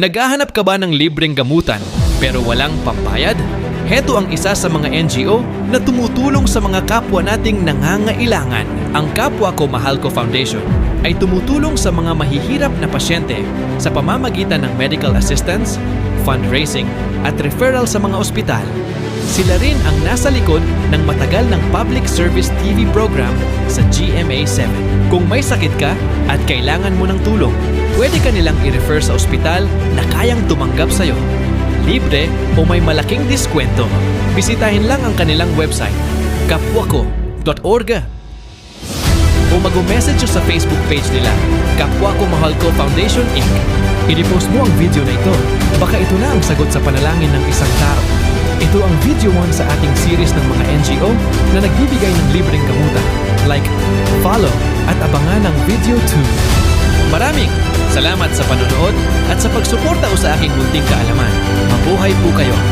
Naghahanap ka ba ng libreng gamutan pero walang pambayad? Heto ang isa sa mga NGO na tumutulong sa mga kapwa nating nangangailangan. Ang Kapwa Ko Mahal Ko Foundation ay tumutulong sa mga mahihirap na pasyente sa pamamagitan ng medical assistance, fundraising at referral sa mga ospital. Sila rin ang nasa likod ng matagal ng public service TV program sa GMA7. Kung may sakit ka at kailangan mo ng tulong, pwede ka nilang i-refer sa ospital na kayang tumanggap sa'yo. Libre o may malaking diskwento. Bisitahin lang ang kanilang website, kapwako.org o mag-message sa Facebook page nila, Kapwa Ko Mahal Ko Foundation Inc. I-repost mo ang video na ito. Baka ito na ang sagot sa panalangin ng isang tao. Ito ang video 1 sa ating series ng mga NGO na nagbibigay ng libreng gamutan. Like, follow at abangan ang video 2. Maraming salamat sa panonood at sa pagsuporta o sa aking munting kaalaman. Mabuhay po kayo!